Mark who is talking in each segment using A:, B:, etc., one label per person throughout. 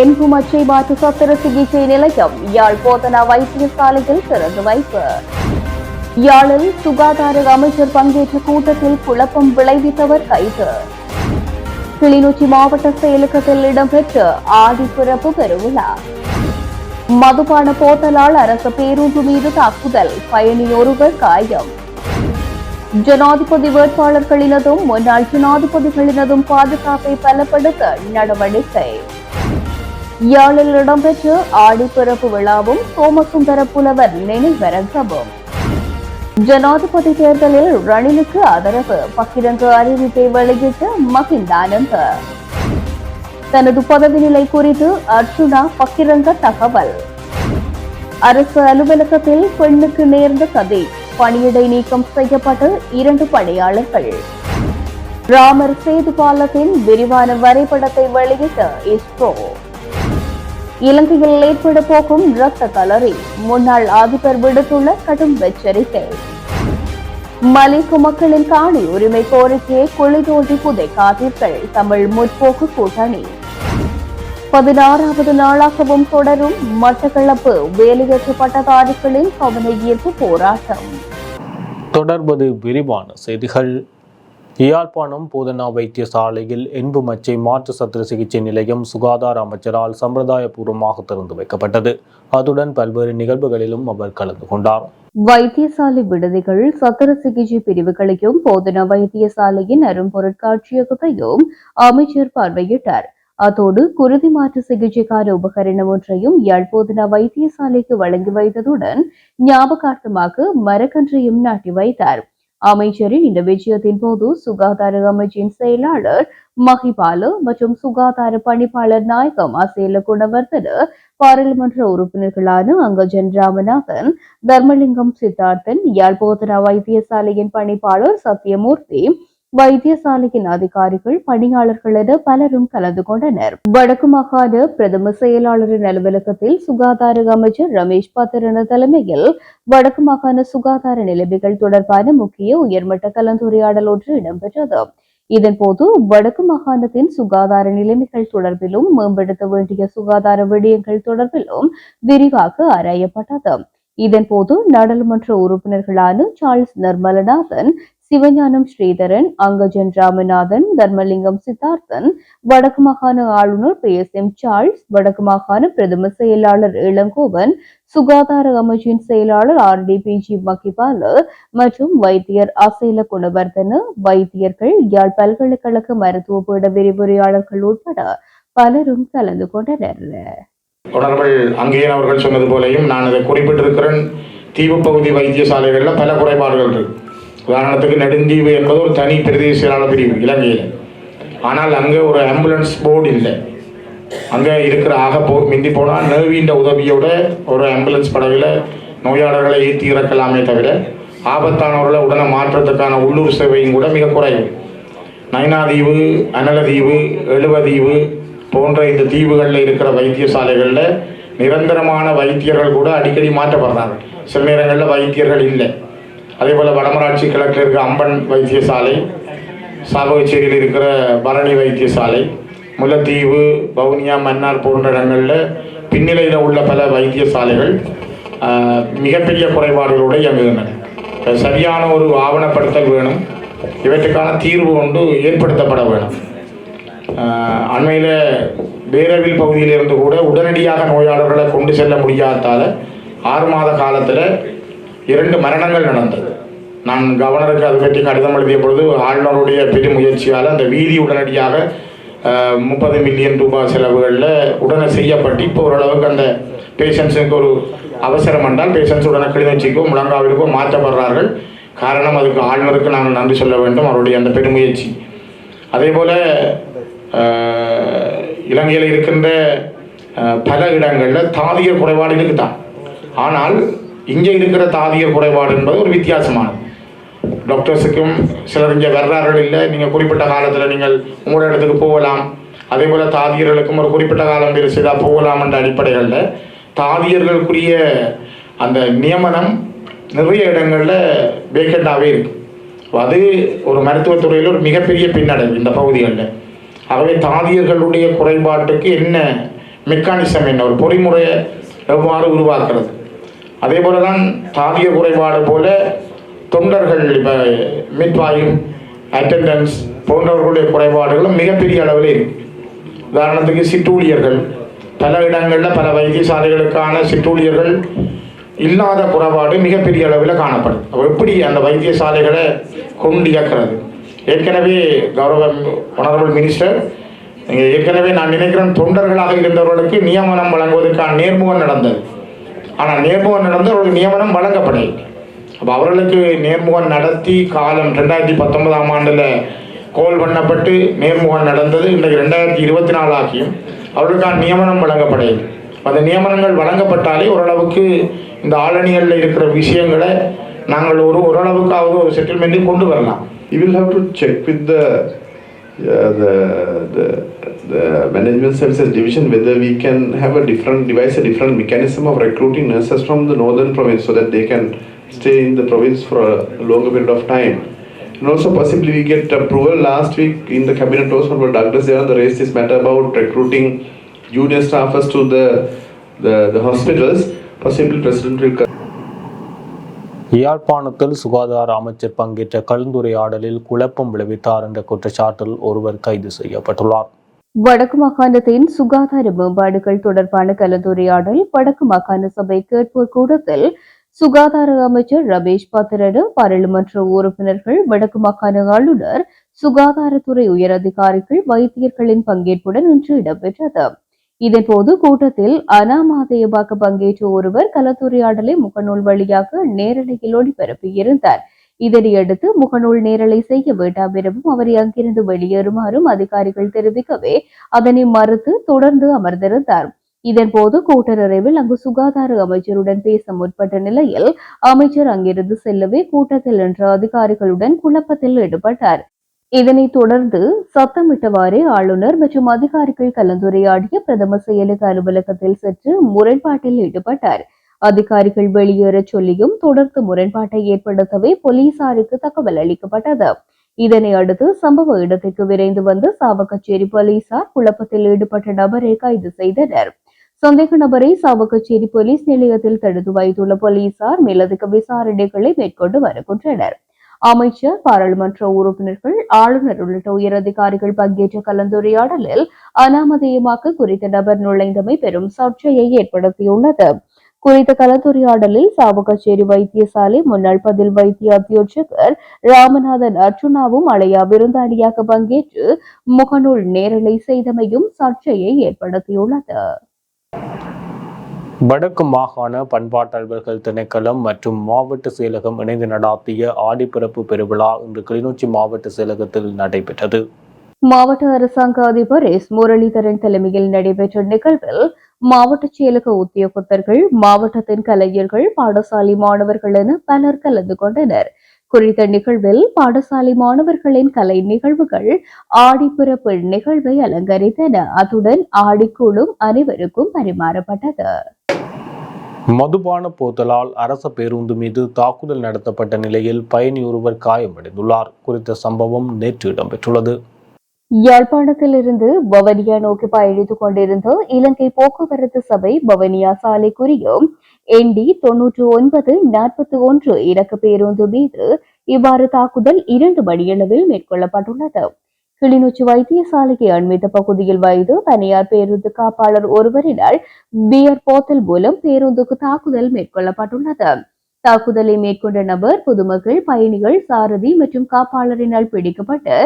A: என்பு மச்சை மாற்று சத்திர சிகிச்சை நிலையம். யாழ் போதனா வைத்தியசாலையில் திறந்து வைப்பு. யாழில் சுகாதார அமைச்சர் பங்கேற்ற கூட்டத்தில் குழப்பம் விளைவித்தவர் கைது. கிளிநொச்சி மாவட்ட செயலகத்தில் இடம்பெற்ற ஆடிப்பிறப்பு பெருவிழா. மதுபான போத்தலால் அரசு பேருந்து மீது தாக்குதல். பயணி ஒருவர் காயம். ஜனாதிபதி வேட்பாளர்களினதும் முன்னாள் ஜனாதிபதிகளினதும் பாதுகாப்பை பலப்படுத்த நடவடிக்கை. யாழில் இடம்பெற்ற ஆடிப்பிறப்பு விழாவும் சோமசுந்தர புலவர் நினைவரங்கமும் ஜனாதிபதி தேர்தலில் ரணிலுக்கு ஆதரவு. பகிரங்க அறிவிப்பை வெளியிட்ட மகிந்தானந்த. தனது பதவி நிலை குறித்து அர்ஜுனா பகிரங்க தகவல். அரசு அலுவலகத்தில் பெண்ணுக்கு நேர்ந்த கதை. பணியிடை நீக்கம் செய்யப்பட்ட இரண்டு பணியாளர்கள். ராமர் சேது பாலத்தின் விரிவான வரைபடத்தை வெளியிட்ட இஸ்ரோ இலங்கையில் ஏற்பட போகும் இரத்த கலரி முன்னாள் அதிபர் விடுத்துள்ள கடும் எச்சரிக்கை. மலைக்கு மக்களின் காணி உரிமை கோரிக்கையை குழி தோண்டி புதைக்காதீர்கள். தமிழ் முற்போக்கு கூட்டணி. பதினாறாவது நாளாகவும் தொடரும் மட்டக்களப்பு. வேலையற்ற பட்டதாரிகளின் கவன ஈர்ப்பு போராட்டம்.
B: தொடர்பது விரிவான செய்திகள். யாழ்ப்பாணம் போதனா வைத்தியசாலையில் என்பு மச்சை மாற்று சத்திர சிகிச்சை நிலையம் சுகாதார அமைச்சரால் சம்பிரதாயபூர்வமாக திறந்து வைக்கப்பட்டது. அதுடன் பல்வேறு நிகழ்வுகளிலும் அவர் கலந்து கொண்டார்.
A: வைத்தியசாலை விடுதிகள் சத்திர சிகிச்சை பிரிவுகளையும் போதனா வைத்தியசாலையின் அரும்பொருட்காட்சியகத்தையும் அமைச்சர் பார்வையிட்டார். அதோடு குருதி மாற்று சிகிச்சைக்கான உபகரணம் ஒன்றையும் யாழ்போதனா வைத்தியசாலைக்கு வழங்கி வைத்ததுடன் ஞாபகார்த்தமாக மரக்கன்றையும் நாட்டி வைத்தார். அமைச்சரின் இந்த விஜயத்தின் போது சுகாதார அமைச்சின் செயலாளர் மஹிபாலு மற்றும் சுகாதார பணிப்பாளர் நாயகம் அசேல குணவர்தன பாராளுமன்ற உறுப்பினர்களான அங்கஜன் ராமநாதன் தர்மலிங்கம் சித்தார்த்தன் யாழ்ப்போதனா வைத்தியசாலையின் பணிப்பாளர் சத்யமூர்த்தி வைத்தியசாலையின் அதிகாரிகள் பணியாளர்கள் என பலரும் கலந்து கொண்டனர். வடக்கு மாகாண பிரதம செயலாளரின் அலுவலகத்தில் சுகாதார அமைச்சர் ரமேஷ் பத்திரன தலைமையில் வடக்கு மாகாண சுகாதார நிலைமைகள் தொடர்பான முக்கிய உயர்மட்ட கலந்துரையாடல் ஒன்று இடம்பெற்றது. இதன்போது வடக்கு மாகாணத்தின் சுகாதார நிலைமைகள் தொடர்பிலும் மேம்படுத்த வேண்டிய சுகாதார விடயங்கள் தொடர்பிலும் விரிவாக ஆராயப்பட்டது. இதன்போது நாடாளுமன்ற உறுப்பினர்களான சார்ல்ஸ் நர்மலநாதன் சிவஞானம் ஸ்ரீதரன் அங்கஜன் ராமநாதன் தர்மலிங்கம் சித்தார்த்தன் வடக்கு மாகாண ஆளுநர் பி. எஸ். எம். சார்ல்ஸ் வடக்கு மாகாண பிரதம செயலாளர் இளங்கோவன் சுகாதார அமைச்சின் செயலாளர் R. D. P. G. Mahipala மற்றும் வைத்தியர் அசேல குணவர்தன வைத்தியர்கள் யாழ் பல்கலைக்கழக மருத்துவ பீட விரிவுரையாளர்கள் உட்பட பலரும் கலந்து கொண்டனர்.
C: தொடர்பில் அங்கேயன் அவர்கள் சொன்னது போலையும் நான் அதை குறிப்பிட்டிருக்கிறேன். தீவு பகுதி வைத்தியசாலைகளில் பல குறைபாடுகள் இருக்கு. உதாரணத்துக்கு நெடுந்தீவு என்பது ஒரு தனி பிரதேச பிரிவு இலங்கையில். ஆனால் அங்கே ஒரு ஆம்புலன்ஸ் போர்டு இல்லை. அங்கே இருக்கிற ஆக போ மிந்தி போனால் நேவியின் உதவியோட ஒரு ஆம்புலன்ஸ் படகுல நோயாளர்களை ஏற்றி இறக்கலாமே தவிர ஆபத்தானவர்களை உடனே மாற்றத்துக்கான உள்ளூர் சேவையும் கூட மிக குறைவு. நைனாதீவு அனலதீவு எழுவதீவு போன்ற இந்த தீவுகளில் இருக்கிற வைத்தியசாலைகளில் நிரந்தரமான வைத்தியர்கள் கூட அடிக்கடி மாற்றப்படுறாங்க. சில நேரங்களில் வைத்தியர்கள் இல்லை. அதே போல் வடமராட்சி கிழக்கில் இருக்கிற அம்பன் வைத்தியசாலை சாபகச்சேரியில் இருக்கிற பரணி வைத்தியசாலை முல்லைத்தீவு வவுனியா மன்னார் போன்ற இடங்களில் பின்னிலையில் உள்ள பல வைத்தியசாலைகள் மிகப்பெரிய குறைபாடுகளோடு இயங்குகின்றன. சரியான ஒரு ஆவணப்படுத்தல் வேணும். இவற்றுக்கான தீர்வு ஒன்று ஏற்படுத்தப்பட வேணும். அண்மையில் பேரவில் பகுதியிலிருந்து கூட உடனடியாக நோயாளர்களை கொண்டு செல்ல முடியாததால் ஆறு மாத காலத்தில் இரண்டு மரணங்கள் நடந்தது. நான் கவர்னருக்கு அது பற்றி கடிதம் எழுதிய பொழுது ஆளுநருடைய பெருமுயற்சியால் அந்த வீதி உடனடியாக முப்பது மில்லியன் ரூபாய் செலவுகளில் உடனே செய்யப்பட்டு இப்போ ஓரளவுக்கு அந்த பேஷண்ட்ஸுக்கு ஒரு அவசரம் என்றால் பேஷண்ட்ஸ் உடனே கிளிநொச்சிக்கோ முழங்காவிற்கோ மாற்றப்படுறார்கள். காரணம் அதுக்கு ஆளுநருக்கு நாங்கள் நன்றி சொல்ல வேண்டும் அவருடைய அந்த பெருமுயற்சி. அதே போல் இலங்கையில் இருக்கின்ற பல இடங்களில் தாதியர் குறைபாடு இருக்குதான். ஆனால் இங்கே இருக்கிற தாதியர் குறைபாடு என்பது ஒரு வித்தியாசமானது. டாக்டர்ஸுக்கும் சிலர் இங்கே வர்றார்கள் இல்லை. நீங்கள் குறிப்பிட்ட காலத்தில் நீங்கள் உங்களோட இடத்துக்கு போகலாம். அதே போல் தாதியர்களுக்கும் ஒரு குறிப்பிட்ட காலம் பெருசுதாக போகலாம் என்ற அடிப்படைகளில் தாதியர்களுக்குரிய அந்த நியமனம் நிறைய இடங்களில் வேக்கண்டாகவே இருக்கு. அது ஒரு மருத்துவத்துறையில் ஒரு மிகப்பெரிய பின்னடைவு இந்த பகுதிகளில். ஆகவே தாதியர்களுடைய குறைபாட்டுக்கு என்ன மெக்கானிசம் என்ன? ஒரு பொறிமுறையை எவ்வாறு உருவாக்குறது? அதே போல தான் தாதிய குறைபாடு போல தொண்டர்கள் இப்போ மிட்வாயும் அட்டெண்டன்ஸ் போன்றவர்களுடைய குறைபாடுகளும் மிகப்பெரிய அளவில் இருக்கு. உதாரணத்துக்கு சிற்றூழியர்கள். பல இடங்களில் பல வைத்தியசாலைகளுக்கான சிற்றூழியர்கள் இல்லாத குறைபாடு மிகப்பெரிய அளவில் காணப்படும். அப்போ எப்படி அந்த வைத்தியசாலைகளை கொண்டு இயக்கிறது? ஏற்கனவே கௌரவ ஒனரபிள் மினிஸ்டர் நீங்கள் ஏற்கனவே நான் நினைக்கிறேன் தொண்டர்களாக இருந்தவர்களுக்கு நியமனம் வழங்குவதற்கான நேர்முகம் நடந்தது. ஆனால் நேர்முகம் நடந்து அவர்களுக்கு நியமனம் வழங்கப்படவில்லை அப்போ அவர்களுக்கு நேர்முகம் நடத்தி காலம் ரெண்டாயிரத்தி பத்தொன்பதாம் ஆண்டில் கோல் பண்ணப்பட்டு நேர்முகம் நடந்தது. இன்றைக்கு ரெண்டாயிரத்தி இருபத்தி நாலு ஆகியும் அவர்களுக்கான நியமனம் வழங்கப்படவில்லை அந்த நியமனங்கள் வழங்கப்பட்டாலே ஓரளவுக்கு இந்த ஆளணிகளில் இருக்கிற விஷயங்களை நாங்கள் ஒரு ஓரளவுக்காவது ஒரு செட்டில்மெண்ட்டையும் கொண்டு வரலாம்.
D: இவில் will have check check with the uh, the, the, the management services division whether we can have a different, devise a different mechanism of recruiting nurses from the northern province so that they can stay in the province for a longer period of time. And also possibly we get approval last week in the cabinet also for Douglas Devan, raised this matter about recruiting junior staffers to the, the, the hospitals. Possibly president will
B: யாழ்ப்பாணத்தில் சுகாதார அமைச்சர் பங்கேற்ற கலந்துரையாடலில் குழப்பம் விளைவித்தார் என்ற குற்றச்சாட்டில் ஒருவர் கைது செய்யப்பட்டுள்ளார்
A: வடக்கு மாகாணத்தின் சுகாதார மேம்பாடுகள் தொடர்பான கலந்துரையாடல் வடக்கு மாகாண சபை கேட்போர் கூடத்தில் சுகாதார அமைச்சர் ரமேஷ் பத்திரடு பாராளுமன்ற உறுப்பினர்கள் வடக்கு மாகாண ஆளுநர் சுகாதாரத்துறை உயரதிகாரிகள் வைத்தியர்களின் பங்கேற்புடன் இன்று இடம்பெற்றது. இதன்போது கூட்டத்தில் அனாமாதேயமாக பங்கேற்ற ஒருவர் கலந்துரையாடலை முகநூல் வழியாக நேரலையில் ஒளிபரப்பியிருந்தார். இதனையடுத்து முகநூல் நேரலை செய்ய வேண்டாம் எனவும் அவரை அங்கிருந்து வெளியேறுமாறும் அதிகாரிகள் தெரிவிக்கவே அதனை மறுத்து தொடர்ந்து அமர்ந்திருந்தார். இதன்போது போது நிறைவில் அங்கு சுகாதார அமைச்சருடன் பேச முற்பட்ட நிலையில் அமைச்சர் அங்கிருந்து செல்லவே கூட்டத்தில் நின்ற அதிகாரிகளுடன் குழப்பத்தில் ஈடுபட்டார். இதனைத் தொடர்ந்து சத்தமிட்டவாறே ஆளுநர் மற்றும் அதிகாரிகள் கலந்துரையாடிய பிரதம செயலக அலுவலகத்தில் சென்று முரண்பாட்டில் ஈடுபட்டார். அதிகாரிகள் வெளியேறச் சொல்லியும் தொடர்ந்து முரண்பாட்டை ஏற்படுத்தவே போலீசாருக்கு தகவல் அளிக்கப்பட்டது. இதனை அடுத்து சம்பவ இடத்திற்கு விரைந்து வந்து சாவகச்சேரி போலீசார் குழப்பத்தில் ஈடுபட்ட நபரை கைது செய்தனர். சந்தேக நபரை சாவகச்சேரி போலீஸ் நிலையத்தில் தடுத்து வைத்துள்ள போலீசார் மேலதிக விசாரணைகளை மேற்கொண்டு வருகின்றனர். அமைச்சர் பாராளுமன்ற உறுப்பினர்கள் ஆளுநர் உள்ளிட்ட உயரதிகாரிகள் பங்கேற்ற கலந்துரையாடலில் அனாமதேயமாக குறித்த நபர் நுழைந்தமை பெரும் சர்ச்சையை ஏற்படுத்தியுள்ளது. குறித்த கலந்துரையாடலில் சாவகச்சேரி வைத்தியசாலை முன்னாள் பதில் வைத்திய அத்தியட்சகர் ராமநாதன் அர்ஜுனாவும் அலையா விருந்தாளியாக பங்கேற்று முகநூல் நேரலை செய்தமையும் சர்ச்சையை ஏற்படுத்தியுள்ளது.
B: வடக்கு மாகாண பண்பாட்டு திணைக்களம் மற்றும் மாவட்ட செயலகம் இணைந்து நடாத்திய ஆடிப்பிறப்பு பெருவிழா இன்று கிளிநொச்சி மாவட்ட செயலகத்தில் நடைபெற்றது.
A: மாவட்ட அரசாங்க அதிபர் எஸ் முரளிதரன் தலைமையில் நடைபெற்ற நிகழ்வில் மாவட்ட செயலக உத்தியோகத்தர்கள் மாவட்டத்தின் கலைஞர்கள் பாடசாலை மாணவர்கள் என பலர் கலந்து கொண்டனர். குறித்த நிகழ்வில் பாடசாலை மாணவர்களின் கலை நிகழ்வுகள் ஆடிப்பிறப்பு நிகழ்வை அலங்கரித்தன. அத்துடன் ஆடிக்கூடும் அனைவருக்கும் பரிமாறப்பட்டது.
B: மதுபான போத்தலால் அரச பேருந்து மீது தாக்குதல் நடத்தப்பட்ட நிலையில் பயணி ஒருவர் காயமடைந்துள்ளார் குறித்த சம்பவம் நேற்று இடம்பெற்றுள்ளது.
A: யாழ்ப்பாணத்திலிருந்து பவனியா நோக்கி பயணித்துக் கொண்டிருந்த இலங்கை போக்குவரத்து சபை பவனியா சாலை குறியும் எண்டி தொன்னூற்று ஒன்பது நாற்பத்தி ஒன்று இலக்கு பேருந்து மீது இவ்வாறு தாக்குதல் இரண்டு மணியளவில் மேற்கொள்ளப்பட்டுள்ளது. கிளிநொச்சி வைத்தியசாலைக்கு அண்மித்த பகுதியில் வைத்து தனியார் பேருந்து காப்பாளர் ஒருவரினால் பியர் போத்தல் மூலம் பேருந்துக்கு தாக்குதல் மேற்கொள்ளப்பட்டுள்ளது. தாக்குதலை மேற்கொண்ட நபர் பொதுமக்கள் பயணிகள் சாரதி மற்றும் காப்பாளரினால் பிடிக்கப்பட்டு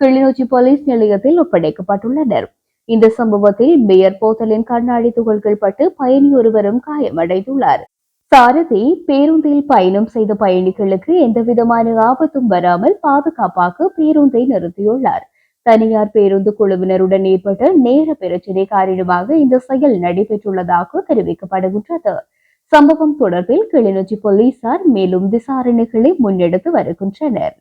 A: கிளிநொச்சி போலீஸ் நிலையத்தில் ஒப்படைக்கப்பட்டுள்ளனர். இந்த சம்பவத்தில் பியர் போத்தலின் கண்ணாடி துகள்கள் பட்டு பயணி ஒருவரும் காயமடைந்துள்ளார். சாரதி பேருந்தில் பயணம் செய்த பயணிகளுக்கு எந்தவிதமான ஆபத்தும் வராமல் பாதுகாப்பாக பேருந்தை நிறுத்தியுள்ளார். தனியார் பேருந்து குழுவினருடன் ஏற்பட்ட நேர பிரச்சினை காரணமாக இந்த செயல் நடைபெற்றுள்ளதாக தெரிவிக்கப்படுகின்றது. சம்பவம் தொடர்பில் கிளிநொச்சி போலீசார் மேலும் விசாரணைகளை முன்னெடுத்து வருகின்றனர்.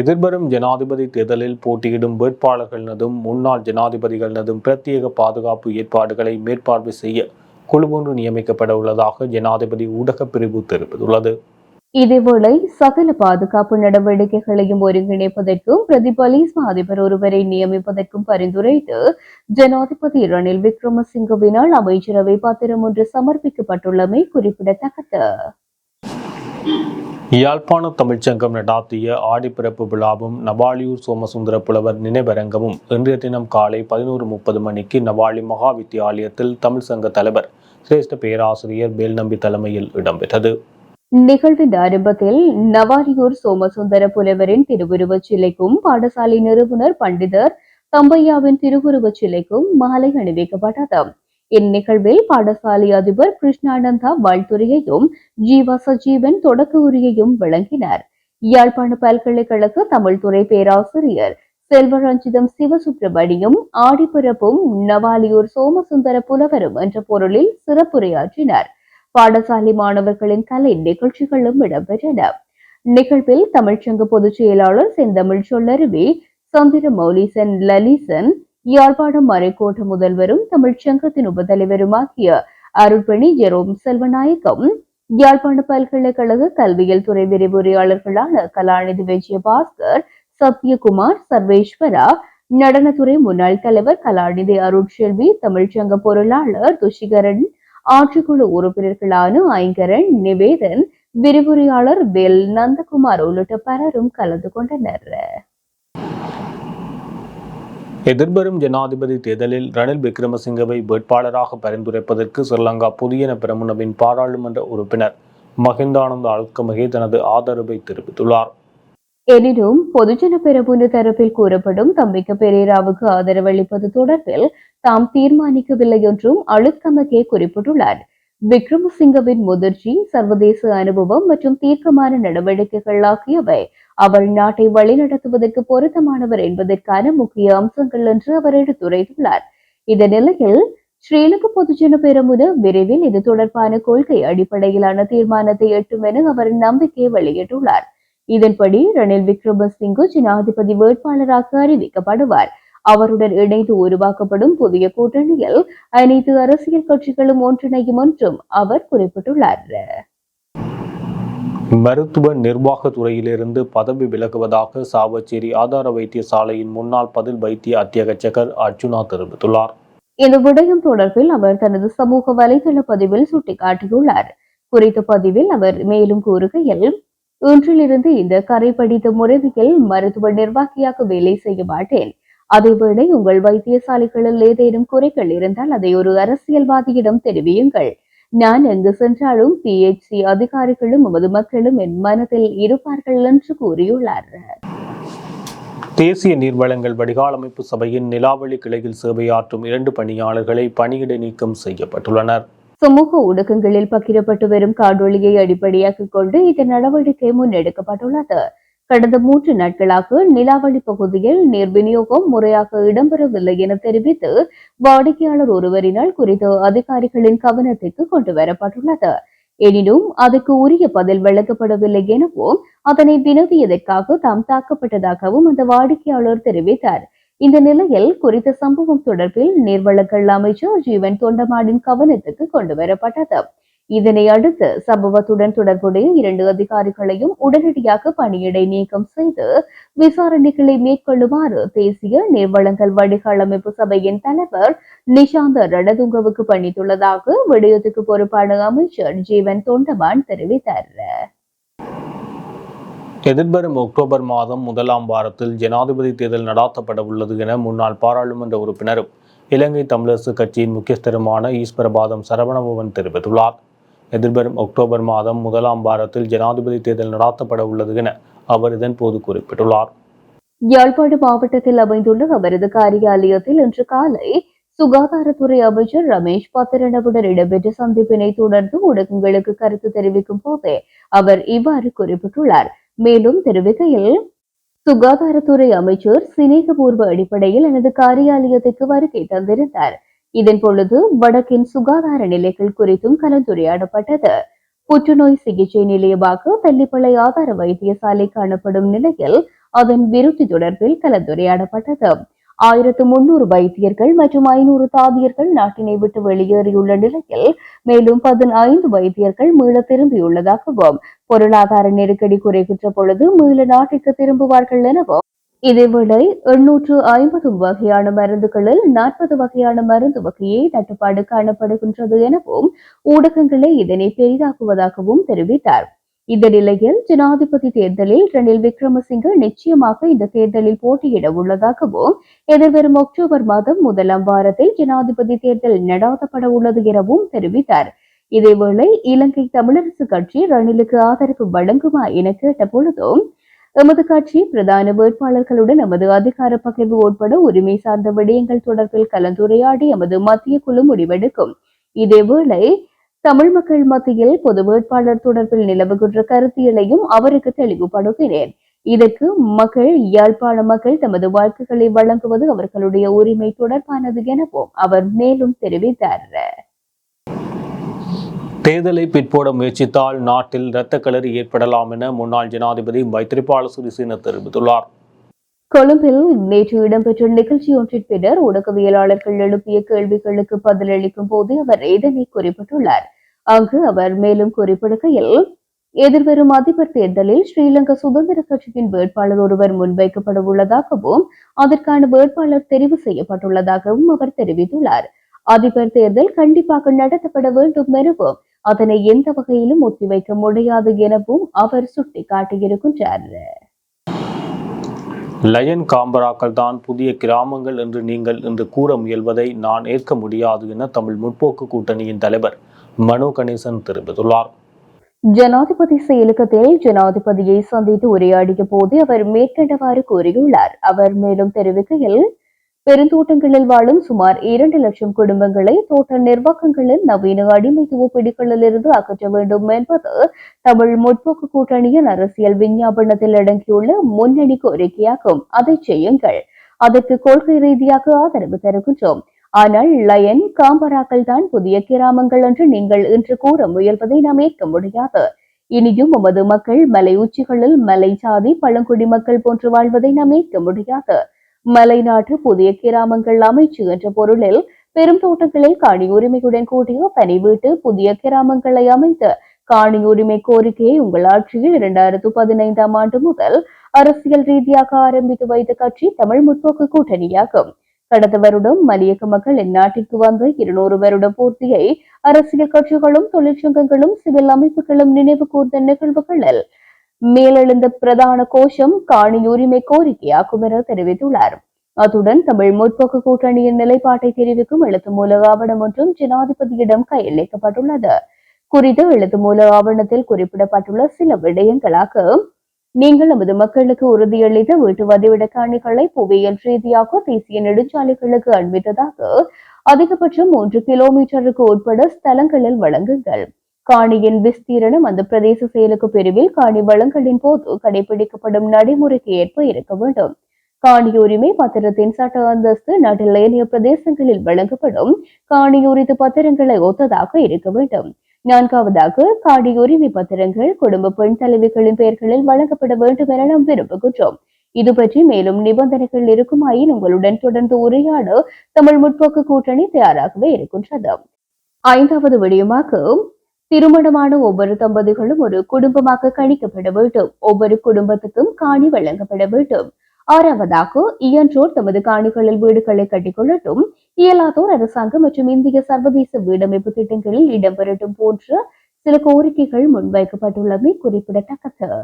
B: எதிர்வரும் ஜனாதிபதி தேர்தலில் போட்டியிடும் வேட்பாளர்களினதும் முன்னாள் ஜனாதிபதிகளினதும் பிரத்யேக பாதுகாப்பு ஏற்பாடுகளை மேற்பார்வை செய்ய குழு ஒன்று நியமிக்கப்பட உள்ளதாக ஜனாதிபதி ஊடகப் பிரிவு தெரிவித்துள்ளது.
A: இதேவேளை சகல பாதுகாப்பு நடவடிக்கைகளையும் ஒருங்கிணைப்பதற்கும் பிரதி போலீஸ் அதிபர் ஒருவரை நியமிப்பதற்கும் பரிந்துரைத்து ஜனாதிபதி ரணில் விக்ரமசிங்கவினால் அமைச்சரவை பத்திரம் ஒன்று சமர்ப்பிக்கப்பட்டுள்ளமை குறிப்பிடத்தக்கது.
B: யாழ்ப்பாண தமிழ்ச்சங்கம் நடாத்திய ஆடிப்பிறப்பு விழாவும் நவாலியூர் சோமசுந்தர புலவர் நினைவரங்கமும் இன்றைய தினம் காலை பதினோரு முப்பது மணிக்கு நவாலி மகா வித்தியாலயத்தில் தமிழ் சங்க தலைவர் சிரேஷ்ட பேராசிரியர் வேல்நம்பி தலைமையில் இடம்பெற்றது.
A: நிகழ்வின் ஆரம்பத்தில் நவாரியூர் சோமசுந்தர புலவரின் திருவுருவச் சிலைக்கும் பாடசாலை நிறுவனர் பண்டிதர் தம்பையாவின் திருவுருவச் சிலைக்கும் மாலை அணிவிக்கப்பட்டது. இந்நிகழ்வில் பாடசாலை அதிபர் கிருஷ்ணானந்தா வாழ்த்துறையையும் ஜீவா சஜீவன் தொடக்க உரையையும் வழங்கினார். யாழ்ப்பாண பல்கலைக்கழக தமிழ்துறை பேராசிரியர் செல்வரஞ்சிதம் சிவசுப்பிரமணியும் ஆடிப்பிறப்பும் நவாலியூர் சோமசுந்தர புலவரும் என்ற பொருளில் சிறப்புரையாற்றினார். பாடசாலை மாணவர்களின் கலை நிகழ்ச்சிகளும் இடம்பெற்றன. நிகழ்வில் தமிழ்ச்சங்க பொதுச் செயலாளர் செந்தமிழ் சொல்லருவி சந்திர மௌலிசன் லலிசன் யாழ்ப்பாணம் மறைக்கோட்ட முதல்வரும் தமிழ்ச்சங்கத்தின் உபதலைவருமாகிய அருள்பணி ஜெரோம் செல்வநாயகம் யாழ்ப்பாண பல்கலைக்கழக கல்வியியல் துறை விரிவுரையாளர்களான கலாநிதி விஜயபாஸ்கர் சத்யகுமார் சர்வேஸ்வரா நடனத்துறை முன்னாள் தலைவர் கலாநிதி அருட்செல்வி தமிழ்ச்சங்க பொருளாளர் துஷிகரன் ஆட்சிக்குழு உறுப்பினர்களான ஐங்கரன் நிவேதன் விரிவுரையாளர் வேல் நந்தகுமார் உள்ளிட்ட பலரும் கலந்து கொண்டனர்.
B: எதிர்வரும் ஜனாதிபதி தேர்தலில் ரணில் விக்ரமசிங்கவை வேட்பாளராக பரிந்துரைப்பதற்கு ஸ்ரீலங்கா புதியன பிரமுனவின் பாராளுமன்ற உறுப்பினர் மகிந்தானந்த அல்கமகே தனது ஆதரவை தெரிவித்துள்ளார்.
A: எனினும் பொதுஜன பெரமுன தரப்பில் கூறப்படும் தம்பிக்க பெரேராவுக்கு ஆதரவளிப்பது தொடர்பில் தாம் தீர்மானிக்கவில்லை என்றும் அழுத்கமகே குறிப்பிட்டுள்ளார். விக்ரமசிங்கவின் முதிர்ச்சி சர்வதேச அனுபவம் மற்றும் தீர்க்கமான நடவடிக்கைகள் ஆகியவை அவர் நாட்டை வழிநடத்துவதற்கு பொருத்தமானவர் என்பதற்கான முக்கிய அம்சங்கள் என்று அவர் எடுத்துரைத்துள்ளார். இந்த நிலையில் ஸ்ரீலங்கா பொதுஜன பெருமுன விரைவில் இது தொடர்பான கொள்கை அடிப்படையிலான தீர்மானத்தை எட்டும் என அவர் நம்பிக்கை வெளியிட்டுள்ளார். இதன்படி ரணில் விக்ரமசிங்கு ஜனாதிபதி வேட்பாளராக அறிவிக்கப்படுவார். அவருடன் இணைந்து உருவாக்கப்படும் புதிய கூட்டணியில் அனைத்து அரசியல் கட்சிகளும் ஒன்றிணையும் என்றும் அவர் குறிப்பிட்டுள்ளார்.
B: மருத்துவ நிர்வாகத் துறையிலிருந்து பதவி விலகுவதாக சாவச்சேரி ஆதார வைத்தியசாலையின் முன்னாள் பதில் வைத்திய அத்தியகச்சகர் அர்ஜுனா தெரிவித்துள்ளார்.
A: இந்த விடயம் தொடர்பில் அவர் தனது சமூக வலைதள பதிவில் சுட்டிக்காட்டியுள்ளார். குறித்த பதிவில் அவர் மேலும் கூறுகையில் இன்றிலிருந்து இந்த கரை படித்த முறைமையில் மருத்துவ நிர்வாகியாக வேலை செய்ய மாட்டேன். அதேவேளை உங்கள் வைத்தியசாலைகளில் ஏதேனும் குறைகள் இருந்தால் அதை ஒரு அரசியல்வாதியிடம் தெரிவியுங்கள். நான் எங்கு சென்றாலும் பிஎச்சி அதிகாரிகளும் நமது மக்களும் என் மனதில் இருப்பார்கள் என்று கூறியுள்ளார்.
B: தேசிய நீர்வளங்கள் வடிகால் அமைப்பு சபையின் நிலாவளி கிளையில் சேவையாற்றும் இரண்டு பணியாளர்களை பணியிடை நீக்கம் செய்யப்பட்டுள்ளனர்.
A: சமூக ஊடகங்களில் பகிரப்பட்டு வரும் காணொளியை அடிப்படையாக கொண்டு இந்த நடவடிக்கை முன்னெடுக்கப்பட்டுள்ளது. கடந்த மூன்று நாட்களாக நிலாவளி பகுதியில் நீர் விநியோகம் முறையாக இடம்பெறவில்லை என தெரிவித்து வாடிக்கையாளர் ஒருவரினால் குறித்த அதிகாரிகளின் கவனத்திற்கு கொண்டு வரப்பட்டுள்ளது. எனினும் அதற்கு உரிய பதில் வழங்கப்படவில்லை எனவும் அதனை வினவியதற்காக தாம் தாக்கப்பட்டதாகவும் அந்த வாடிக்கையாளர் தெரிவித்தார். இந்த நிலையில் குறித்த சம்பவம் தொடர்பில் நீர்வளங்கள் அமைச்சர் ஜீவன் தொண்டமாடின் கவனத்துக்கு கொண்டு வரப்பட்டது. இதனை அடுத்து சம்பவத்துடன் தொடர்புடைய இரண்டு அதிகாரிகளையும் உடனடியாக பணியிடை நீக்கம் செய்து விசாரணைகளை மேற்கொள்ளுமாறு தேசிய நீர்வளங்கள் வடிகால் அமைப்பு சபையின் தலைவர் நிஷாந்த ரணதுங்கவுக்கு பணித்துள்ளதாக விடயத்துக்கு பொறுப்பான அமைச்சர் ஜீவன் தொண்டமான் தெரிவித்தார்.
B: எதிர்வரும் அக்டோபர் மாதம் முதலாம் வாரத்தில் ஜனாதிபதி தேர்தல் நடாத்தப்பட உள்ளது என முன்னாள் பாராளுமன்ற உறுப்பினரும் இலங்கை தமிழரசு கட்சியின் முக்கியஸ்தருமான ஈஸ்வரபாதம் சரவணபவன் தெரிவித்துள்ளார். எதிர்வரும் அக்டோபர் மாதம் முதலாம் வாரத்தில் ஜனாதிபதி தேர்தல் நடாத்தப்பட உள்ளது என அவர் இதன்போது குறிப்பிட்டுள்ளார்.
A: யாழ்ப்பாண மாவட்டத்தில் அமைந்துள்ள அவரது காரியாலயத்தில் இன்று காலை சுகாதாரத்துறை அமைச்சர் ரமேஷ் பத்திரனவுடன் இடம்பெற்ற சந்திப்பினை தொடர்ந்து ஊடகங்களுக்கு கருத்து தெரிவிக்கும் போதே அவர் இவ்வாறு குறிப்பிட்டுள்ளார். மேலும் தெரிவிக்கையில் சுகாதாரத்துறை அமைச்சர் சிநேகபூர்வ அடிப்படையில் எனது காரியாலயத்திற்கு வருகை தந்திருந்தார். இதன் பொழுது வடக்கின் சுகாதார நிலைகள் குறித்தும் கலந்துரையாடப்பட்டது. புற்றுநோய் சிகிச்சை நிலையமாக தெல்லிப்பளை ஆதார வைத்தியசாலை காணப்படும் நிலையில் அதன் விருத்தி தொடர்பில் கலந்துரையாடப்பட்டது. ஆயிரத்து முன்னூறு வைத்தியர்கள் மற்றும் ஐநூறு தாதியர்கள் நாட்டினை விட்டு வெளியேறியுள்ள நிலையில் மேலும் பதினைந்து வைத்தியர்கள் மீள திரும்பியுள்ளதாகவும் பொருளாதார நெருக்கடி குறைகின்ற பொழுது மீள நாட்டிற்கு திரும்புவார்கள் எனவும் இதேவேளை எண்ணூற்று ஐம்பது வகையான மருந்துகளில் நாற்பது வகையான மருந்து வகையே தட்டுப்பாடு காணப்படுகின்றது எனவும் ஊடகங்களே இதனை பெரிதாக்குவதாகவும் தெரிவித்தார். இந்த நிலையில் ஜனாதிபதி தேர்தலில் ரணில் விக்ரமசிங்க நிச்சயமாக இந்த தேர்தலில் போட்டியிட உள்ளதாகவும் எதிர்வரும் அக்டோபர் மாதம் முதலாம் வாரத்தில் ஜனாதிபதி தேர்தல் நடாத்தப்பட உள்ளது எனவும் தெரிவித்தார். இதேவேளை இலங்கை தமிழரசு கட்சி ரணிலுக்கு ஆதரவு வழங்குமா என கேட்ட பொழுதும் எமது கட்சி பிரதான வேட்பாளர்களுடன் எமது அதிகார பகிர்வு உட்பட உரிமை சார்ந்த விடயங்கள் தொடர்பில் கலந்துரையாடி எமது மத்திய குழு முடிவெடுக்கும். இதேவேளை தமிழ் மக்கள் மத்தியில் பொது வேட்பாளர் தொடர்பில் நிலவுகின்ற கருத்தியலையும் அவருக்கு தெளிவுபடுத்தினேன் இதற்கு மக்கள் யாழ்ப்பாண மக்கள் தமது வாழ்க்கைகளை வழங்குவது அவர்களுடைய உரிமை தொடர்பானது எனவும் அவர் மேலும் தெரிவித்தார்.
B: தேர்தலை பிற்போட முயற்சித்தால் நாட்டில் இரத்த களறி ஏற்படலாம் என முன்னாள் ஜனாதிபதி மைத்ரிபால சிறிசேன தெரிவித்துள்ளார்.
A: கொழும்பில் நேற்று இடம்பெற்ற நிகழ்ச்சி ஒன்றின் பின்னர் ஊடகவியலாளர்கள் எழுப்பிய கேள்விகளுக்கு பதிலளிக்கும் போது அவர் இதனை குறிப்பிட்டுள்ளார். அங்கு அவர் மேலும் குறிப்பிடுகையில் எதிர்வரும் அதிபர் தேர்தலில் ஸ்ரீலங்கா சுதந்திர கட்சியின் வேட்பாளர் ஒருவர் முன்வைக்கப்பட உள்ளதாகவும் அதற்கான வேட்பாளர் தெரிவு செய்யப்பட்டுள்ளதாகவும் அவர் தெரிவித்துள்ளார். அதிபர் தேர்தல் கண்டிப்பாக நடத்தப்பட வேண்டும் எனவும் அதனை எந்த வகையிலும் ஒத்திவைக்க முடியாது எனவும் அவர் சுட்டிக்காட்டியிருக்கின்றார்.
B: லயன் காம்பராக்கள் தான் புதிய கிராமங்கள் என்று நீங்கள் இன்று கூற முயல்வதை நான் ஏற்க முடியாது என தமிழ் முற்போக்கு கூட்டணியின் தலைவர் மனோ கணேசன் தெரிவித்துள்ளார்.
A: ஜனாதிபதி செயலகத்தில் ஜனாதிபதியை சந்தித்து உரையாடிய போது அவர் மேற்கண்டவாறு கூறியுள்ளார். அவர் மேலும் தெரிவிக்கையில் பெருந்தோட்டங்களில் வாழும் சுமார் இரண்டு லட்சம் குடும்பங்களை தோட்ட நிர்வாகங்களின் நவீன அடிமைத்துவ பிடிகளிலிருந்து அகற்ற வேண்டும் என்பது தமிழ் முற்போக்கு கூட்டணியின் அரசியல் விஞ்ஞாபனத்தில் அடங்கியுள்ள முன்னணி கோரிக்கையாகும். அதை செய்யுங்கள். அதற்கு கொள்கை ரீதியாக ஆதரவு தருகின்றோம். ஆனால் லயன் காம்பராக்கள் தான் புதிய கிராமங்கள் என்று நீங்கள் இன்று கூற முயல்வதை நாம் ஏற்க முடியாது. இனியும் உமது மக்கள் மலை உச்சிகளில் மலை சாதி பழங்குடி மக்கள் போன்று வாழ்வதை நாம் ஏற்க முடியாது. மலைநாட்டு புதிய கிராமங்கள் அமைச்சு என்ற பொருளில் பெரும் தோட்டங்களில் காணி உரிமையுடன் கூடிய தனி வீட்டு புதிய கிராமங்களை அமைத்து காணி உரிமை கோரிக்கையை உங்கள் ஆட்சியில் இரண்டாயிரத்து பதினைந்தாம் ஆண்டு முதல் அரசியல் ரீதியாக ஆரம்பித்து வைத்த கட்சி தமிழ் முற்போக்கு கூட்டணியாகும். கடந்த வருடம் மலையக மக்கள் இந்நாட்டிற்கு வந்த இருநூறு வருட பூர்த்தியை அரசியல் கட்சிகளும் தொழிற்சங்கங்களும் சிவில் அமைப்புகளும் நினைவு கூர்ந்த நிகழ்வுகளில் மேலெழுந்த பிரதான கோஷம் காணி உரிமை என தெரிவித்துள்ளார். அத்துடன் தமிழ் முற்போக்கு கூட்டணியின் நிலைப்பாட்டை தெரிவிக்கும் எழுத்து மூல ஆவணம் ஒன்றும் ஜனாதிபதியிடம் கையளிக்கப்பட்டுள்ளது. குறித்த எழுத்து மூல ஆவணத்தில் குறிப்பிடப்பட்டுள்ள சில விடயங்களாக நீங்கள் நமது மக்களுக்கு உறுதியளித்த வீட்டு வதிவிட காணிகளை புவியியல் ரீதியாக தேசிய நெடுஞ்சாலைகளுக்கு அண்மித்ததாக அதிகபட்சம் மூன்று கிலோமீட்டருக்கு உட்பட ஸ்தலங்களில் வழங்குங்கள். காணியின் விஸ்தீரணம் அந்த பிரதேச செயலுக்கு பிரிவில் காணி வளங்களின் போது கடைபிடிக்கப்படும் நடைமுறைக்கு ஏற்ப இருக்க வேண்டும். காணி உரிமை பத்திரத்தின் சட்ட அந்தஸ்து நாட்டில் ஏனைய பிரதேசங்களில் வழங்கப்படும். காணி உரித்து பத்திரங்களை ஒத்ததாக இருக்க வேண்டும். நான்காவதாக காணி உரிமை பத்திரங்கள் குடும்ப பெண் தலைவிகளின் பெயர்களில் வழங்கப்பட வேண்டும் என நாம் விரும்புகின்றோம். இது பற்றி மேலும் நிபந்தனைகள் இருக்குமாயின் உங்களுடன் தொடர்ந்து உரையாட தமிழ் முற்போக்கு கூட்டணி தயாராகவே இருக்கின்றது. ஐந்தாவது விடயமாக திருமணமான ஒவ்வொரு தம்பதிகளும் ஒரு குடும்பமாக கணிக்கப்பட வேண்டும். ஒவ்வொரு குடும்பத்துக்கும் காணி வழங்கப்பட வேண்டும். ஆறாவதாக இயன்றோர் தமது காணிகளில் வீடுகளை கட்டிக்கொள்ளட்டும். இயலாதோர் அரசாங்கம் மற்றும் இந்திய சர்வதேச வீடமைப்பு திட்டங்களில் இடம்பெறட்டும் போன்ற சில கோரிக்கைகள் முன்வைக்கப்பட்டுள்ளமை குறிப்பிடத்தக்கது.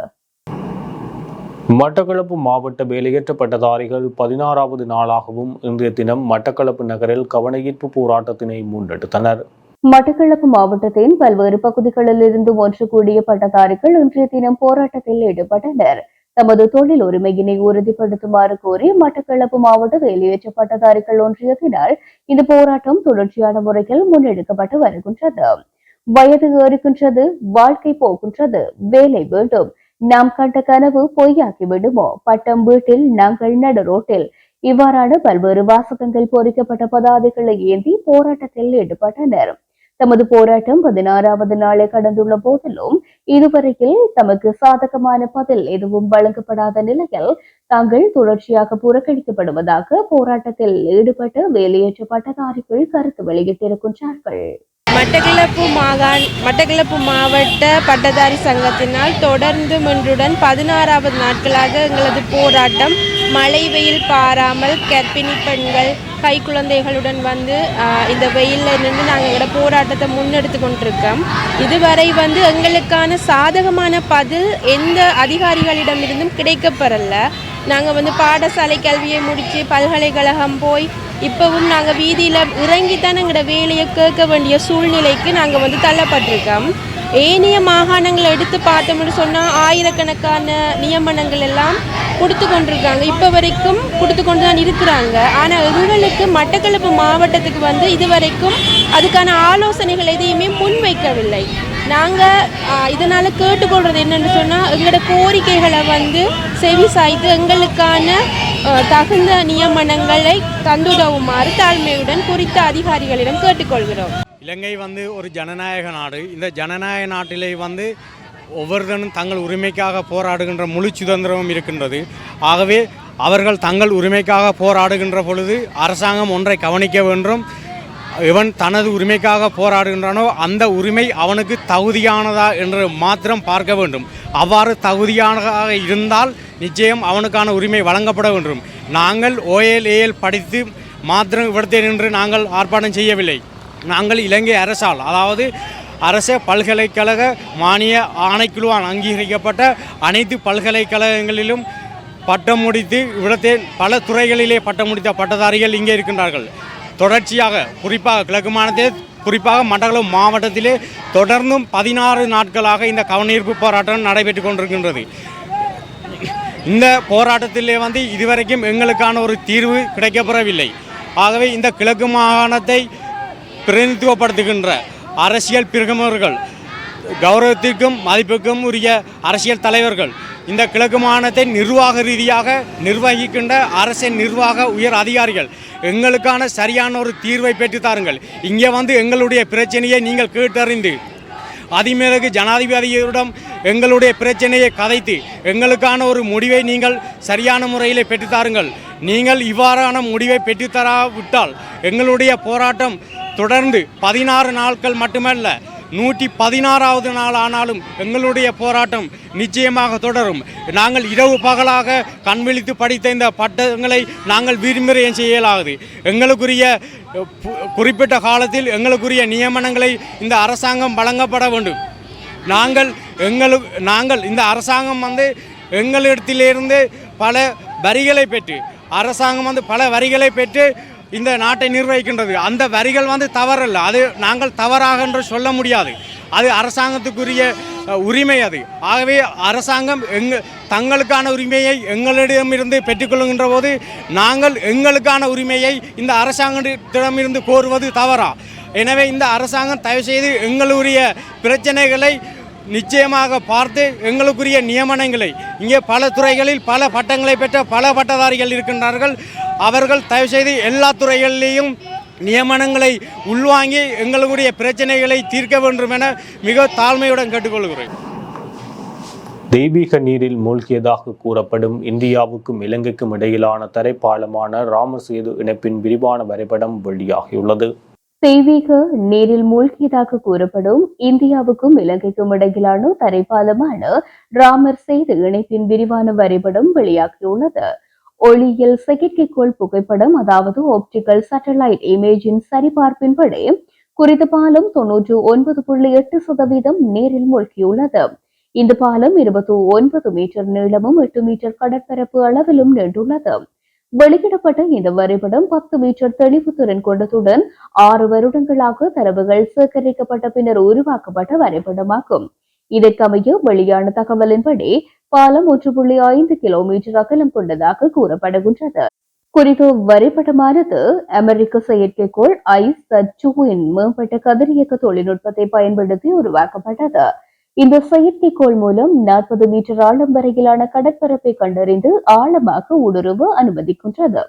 B: மட்டக்களப்பு மாவட்ட வேலையற்ற பட்டதாரிகள் பதினாறாவது நாளாகவும் இன்றைய தினம் மட்டக்களப்பு நகரில் கவனஈர்ப்பு போராட்டத்தினை முன்னெடுத்தனர்
A: மட்டக்களப்பு மாவட்டத்தின் பல்வேறு பகுதிகளில் இருந்து ஒன்று கூடிய பட்டதாரிகள் இன்றைய தினம் போராட்டத்தில் ஈடுபட்டனர். தமது தொழில் உரிமையினை உறுதிப்படுத்துமாறு கோரி மட்டக்களப்பு மாவட்ட வேலையேற்ற பட்டதாரிகள் ஒன்றியத்தினால் இந்த போராட்டம் தொடர்ச்சியான முறையில் முன்னெடுக்கப்பட்டு வருகின்றது. வயது ஏறுகின்றது வாழ்க்கை போகின்றது வேலை வேண்டும். நாம் கண்ட கனவு பொய்யாக்கி விடுமோ? பட்டம் வீட்டில் நாங்கள் நடு ரோட்டில். இவ்வாறான பல்வேறு வாசகங்கள் பொறிக்கப்பட்ட பதாதைகளை ஏந்தி போராட்டத்தில் ஈடுபட்டனர். தமது போராட்டம் பதினாறாவது நாளை கடந்துள்ள போதிலும் இதுவரையில் தமக்கு சாதகமான பதில் எதுவும் வழங்கப்படாத நிலையில் தாங்கள் தொடர்ச்சியாக புறக்கணிக்கப்படுவதாக போராட்டத்தில் ஈடுபட்ட வேலையேற்ற பட்டதாரிகள் கருத்து வெளியிட்டிருக்கின்றார்கள்.
E: மட்டக்களப்பு மாகாண் மட்டக்களப்பு மாவட்ட பட்டதாரி சங்கத்தினால் தொடர்ந்து முன்றுடன் பதினாறாவது நாட்களாக எங்களது போராட்டம் மழை வெயில் பாராமல் கர்ப்பிணி பெண்கள் கை குழந்தைகளுடன் வந்து இந்த வெயிலில் நின்று நாங்கள் எங்களோட போராட்டத்தை முன்னெடுத்து கொண்டிருக்கோம். இதுவரை வந்து எங்களுக்கான சாதகமான பதில் எந்த அதிகாரிகளிடமிருந்தும் கிடைக்கப்பெறல. நாங்கள் வந்து பாடசாலை கல்வியை முடித்து பல்கலைக்கழகம் போய் இப்போவும் நாங்கள் வீதியில் இறங்கி தான் எங்களோட வேலையை கேட்க வேண்டிய சூழ்நிலைக்கு நாங்கள் வந்து தள்ளப்பட்டிருக்கோம். ஏனைய மாகாணங்களை எடுத்து பார்த்தோம்னு சொன்னால் ஆயிரக்கணக்கான நியமனங்கள் எல்லாம் கொடுத்து கொண்டிருக்காங்க. இப்போ வரைக்கும் கொடுத்து கொண்டு தான் இருக்கிறாங்க. ஆனால் எங்களுக்கு மட்டக்களப்பு மாவட்டத்துக்கு வந்து இதுவரைக்கும் அதுக்கான ஆலோசனைகள் எதையுமே முன்வைக்கவில்லை. நாங்கள் இதனால் கேட்டுக்கொள்கிறது என்னென்னு சொன்னால் எங்களோட கோரிக்கைகளை வந்து செவி சாய்த்து எங்களுக்கான தகுந்த நியமனங்களை தந்துதவுமாறு தாழ்மையுடன் குறித்த அதிகாரிகளிடம் கேட்டுக்கொள்கிறோம்.
F: இலங்கை வந்து ஒரு ஜனநாயக நாடு. இந்த ஜனநாயக நாட்டிலே வந்து ஒவ்வொருத்தனும் தங்கள் உரிமைக்காக போராடுகின்ற முழு சுதந்திரமும் இருக்கின்றது. ஆகவே அவர்கள் தங்கள் உரிமைக்காக போராடுகின்ற பொழுது அரசாங்கம் ஒன்றை கவனிக்க வேண்டும். இவன் தனது உரிமைக்காக போராடுகின்றானோ அந்த உரிமை அவனுக்கு தகுதியானதா என்று மாத்திரம் பார்க்க வேண்டும். அவ்வாறு தகுதியானதாக இருந்தால் நிச்சயம் அவனுக்கான உரிமை வழங்கப்பட வேண்டும். நாங்கள் ஓஎல்ஏஎல் படித்து மாத்திரம் இவ்விடத்தில் நின்று நாங்கள் ஆர்ப்பாட்டம் செய்யவில்லை. நாங்கள் இலங்கை அரசால் அதாவது அரச பல்கலைக்கழக மானிய ஆணைக்குழுவால் அங்கீகரிக்கப்பட்ட அனைத்து பல்கலைக்கழகங்களிலும் பட்டம் முடித்து இவ்விடத்தில் பல துறைகளிலே பட்டம் முடித்த பட்டதாரிகள் இங்கே இருக்கின்றார்கள். தொடர்ச்சியாக குறிப்பாக கிழக்கு மாநிலத்தில் குறிப்பாக மண்டலம் மாவட்டத்திலே தொடர்ந்தும் பதினாறு நாட்களாக இந்த கவனீர்ப்பு போராட்டம் நடைபெற்று கொண்டிருக்கின்றது. இந்த போராட்டத்திலே வந்து இதுவரைக்கும் எங்களுக்கான ஒரு தீர்வு கிடைக்கப்பெறவில்லை. ஆகவே இந்த கிழக்கு மாகாணத்தை பிரதிநிதித்துவப்படுத்துகின்ற அரசியல் பிரமுகர்கள் கௌரவத்திற்கும் மதிப்புக்கும் உரிய அரசியல் தலைவர்கள் இந்த கிழக்கு மாகாணத்தை நிர்வாக ரீதியாக நிர்வகிக்கின்ற அரசின் நிர்வாக உயர் அதிகாரிகள் எங்களுக்கான சரியான ஒரு தீர்வை பெற்று தாருங்கள். இங்கே வந்து எங்களுடைய பிரச்சனையை நீங்கள் கேட்டறிந்து அதிமேலகு ஜனாதிபதியிடம் எங்களுடைய பிரச்சனையை கதைத்து எங்களுக்கான ஒரு முடிவை நீங்கள் சரியான முறையில் பெற்றுத்தாருங்கள் நீங்கள் இவ்வாறான முடிவை பெற்றுத்தராவிட்டால் எங்களுடைய போராட்டம் தொடர்ந்து பதினாறு நாட்கள் மட்டுமல்ல நூற்றி பதினாறாவது நாள் ஆனாலும் எங்களுடைய போராட்டம் நிச்சயமாக தொடரும். நாங்கள் இரவு பகலாக கண் விழித்து படித்த இந்த பட்டங்களை நாங்கள் விரும்புகிறேன் செய்யலாகுது எங்களுக்குரிய பு- குறிப்பிட்ட காலத்தில் எங்களுக்குரிய நியமனங்களை இந்த அரசாங்கம் வழங்கப்பட வேண்டும். நாங்கள் எங்களுக்கு நாங்கள் இந்த அரசாங்கம் வந்து எங்களிடத்திலிருந்து பல வரிகளை பெற்று அரசாங்கம் வந்து பல வரிகளை பெற்று இந்த நாட்டை நிர்வகிக்கின்றது. அந்த வரிகள் வந்து தவறல்ல. அது நாங்கள் தவறாக என்று சொல்ல முடியாது. அது அரசாங்கத்துக்குரிய உரிமை அது. ஆகவே அரசாங்கம் எங்க தங்களுக்கான உரிமையை எங்களிடமிருந்து பெற்றுக்கொள்கின்ற போது நாங்கள் எங்களுக்கான உரிமையை இந்த அரசாங்கத்திடமிருந்து கோருவது தவறா? எனவே இந்த அரசாங்கம் தயவுசெய்து எங்களுடைய பிரச்சனைகளை நிச்சயமாக பார்த்து எங்களுக்குரிய நியமனங்களை இங்கே பல துறைகளில் பல பட்டங்களை பெற்ற பல பட்டதாரிகள் இருக்கின்றார்கள். அவர்கள் தயவுசெய்து எல்லா துறைகளிலேயும் நியமனங்களை உள்வாங்கி எங்களுடைய பிரச்சனைகளை தீர்க்க வேண்டும் என மிக தாழ்மையுடன் கேட்டுக்கொள்கிறேன்.
B: தெய்வீக நீரில் மூழ்கியதாக கூறப்படும் இந்தியாவுக்கும் இலங்கைக்கும் இடையிலான தரைப்பாலமான ராமர் சேது இணைப்பின் விரிவான வரைபடம் வெளியாகியுள்ளது.
A: தெய்வீக நீரில் மூழ்கியதாக கூறப்படும் இந்தியாவுக்கும் இலங்கைக்கும் இடையிலான தரைப்பாலமான ராமர் செய்து இணைப்பின் விரிவான வரைபடம் வெளியாகியுள்ளது. ஒளியியல் செயற்கைக்கோள் புகைப்படம் அதாவது ஆப்டிக்கல் சேட்டலைட் இமேஜின் சரிபார்ப்பின்படி குறித்த பாலம் தொன்னூற்று ஒன்பது புள்ளி எட்டு சதவீதம் நீரில் மூழ்கியுள்ளது. இந்த பாலம் இருபத்தி ஒன்பது மீட்டர் நீளமும் எட்டு மீட்டர் கடற்பரப்பு அளவிலும் நீண்டுள்ளது வெளியிடப்பட்ட இந்த வரைபடம் பத்து மீட்டர் தெளிவு திறன் கொண்டதுடன் ஆறு வருடங்களாக தரவுகள் சேகரிக்கப்பட்ட பின்னர் உருவாக்கப்பட்ட வரைபடமாகும். இதற்கமைய வெளியான தகவலின்படி பாலம் ஒன்று புள்ளி ஐந்து கிலோமீட்டர் அகலம் கொண்டதாக கூறப்படுகின்றது. குறித்த வரைபடமானது அமெரிக்க செயற்கைக்கோள் ஐஸ் டூவின் மேம்பட்ட கதிரியக்க தொழில்நுட்பத்தை பயன்படுத்தி உருவாக்கப்பட்டது. இந்த செயற்கைக்கோள் மூலம் நாற்பது மீட்டர் ஆழம் வரையிலான கடற்பரப்பை கண்டறிந்து ஆழமாக ஊடுருவ அனுமதிக்கின்றது.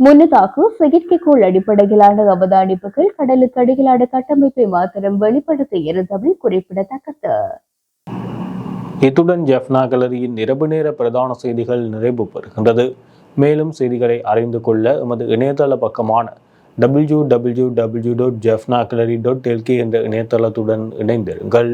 A: முன்னதாக செயற்கைக்கோள் அடிப்படையிலான அவதானிப்புகள் கடலுக்கு அடியிலான கட்டமைப்பை மாத்திரம் வெளிப்படுத்த இருந்தவை குறிப்பிடத்தக்கது.
B: இத்துடன் ஜெஃப்னா கலரியின் இரவு நேர பிரதான செய்திகள் நிறைவு பெறுகின்றது. மேலும் செய்திகளை அறிந்து கொள்ள எமது இணையதள பக்கமான டபிள்யூ டபிள்யூ டபிள்யூ டாட் ஜெஃப்னாக்லரி டாட் எல்கே என்ற இணையதளத்துடன் இணைந்திருங்கள்.